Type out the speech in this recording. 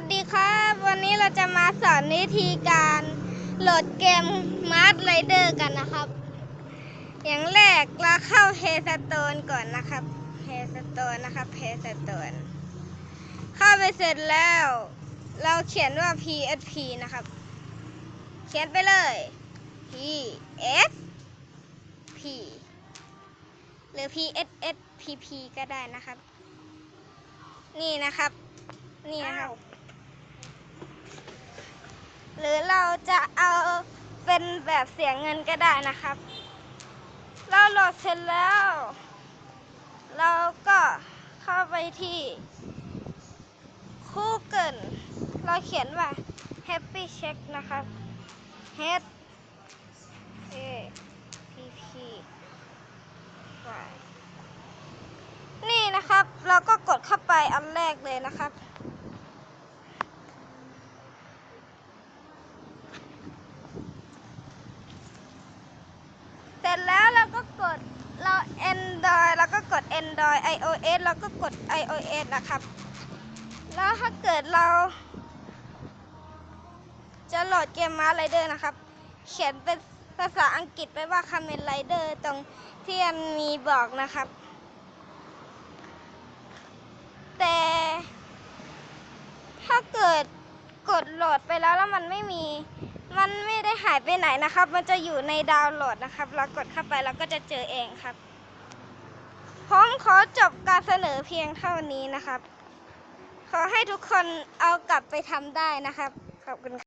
วัสดีครับ วันนี้เราจะมาสอนวิธีการโหลดเกม Mars Rider กันนะครับ อย่างแรกเราเข้า p a y s t o r e ก่อนนะครับ p a y s t o r e นะครับ p a y s t o r e เข้าไปเสร็จแล้ว เราเขียนว่า PSP นะครับ เขียนไปเลย PSP หรือ PSSPP ก็ได้นะครับ นี่นะครับนี่นะครับ หรือเราจะเอาเป็นแบบเสียเงินก็ได้นะครับ เราโหลดเสร็จแล้ว เราก็เข้าไปที่ Google เราเขียนว่า Happy Check นะครับ H A P P Y นี่นะครับ เราก็กดเข้าไปอันแรกเลยนะครับ เสร็จแล้วเราก็กดเรา Android แล้วก็กด Android iOS แล้วก็กด iOS นะครับ แล้วถ้าเกิดเรา จะโหลดเกมมาไรเดอร์นะครับ เขียนเป็นภาษาอังกฤษไปว่าคาเมนไรเดอร์ตรงที่มันมีบอกนะครับ แต่ถ้าเกิดกดโหลดไปแล้วแล้วมันไม่มี มันไม่ได้หายไปไหนนะครับ มันจะอยู่ในดาวน์โหลดนะครับ เรากดเข้าไปแล้วก็จะเจอเองครับ ผมขอจบการเสนอเพียงเท่านี้นะครับ ขอให้ทุกคนเอากลับไปทำได้นะครับ ขอบคุณค่ะ